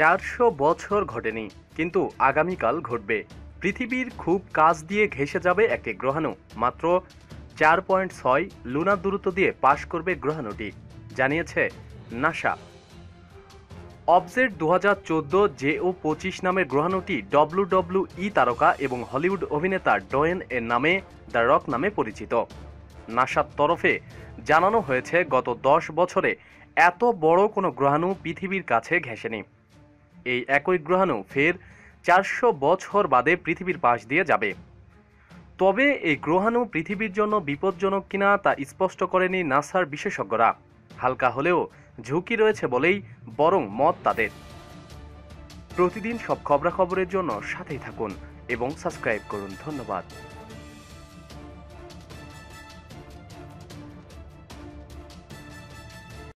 চারশো বছর ঘটেনি, কিন্তু আগামীকাল ঘটবে। পৃথিবীর খুব কাছ দিয়ে ঘেঁষে যাবে একটি গ্রহাণু। মাত্র চার পয়েন্ট ছয় লুনার দূরত্ব দিয়ে পাশ করবে গ্রহাণুটি, জানিয়েছে নাসা। অবজেট দু হাজার চোদ্দ জে ও পঁচিশ নামের গ্রহাণুটি ডব্লু ডব্লু ই তারকা এবং হলিউড অভিনেতা ডোয়েন এর নামে, দ্য রক নামে পরিচিত। নাসার তরফে জানানো হয়েছে, গত দশ বছরে এত বড় কোনো গ্রহাণু পৃথিবীর কাছে ঘেঁষেনি। এই একই গ্রহাণু ফের চারশো বছর বাদে পৃথিবীর পাশ দিয়ে যাবে। তবে এই গ্রহাণু পৃথিবীর জন্য বিপজ্জনক কিনা তা স্পষ্ট করেনি নাসার বিশেষজ্ঞরা। হালকা হলেও ঝুঁকি রয়েছে বলেই বরং মত তাদের। প্রতিদিন সব খবরাখবরের জন্য সাথেই থাকুন এবং সাবস্ক্রাইব করুন। ধন্যবাদ।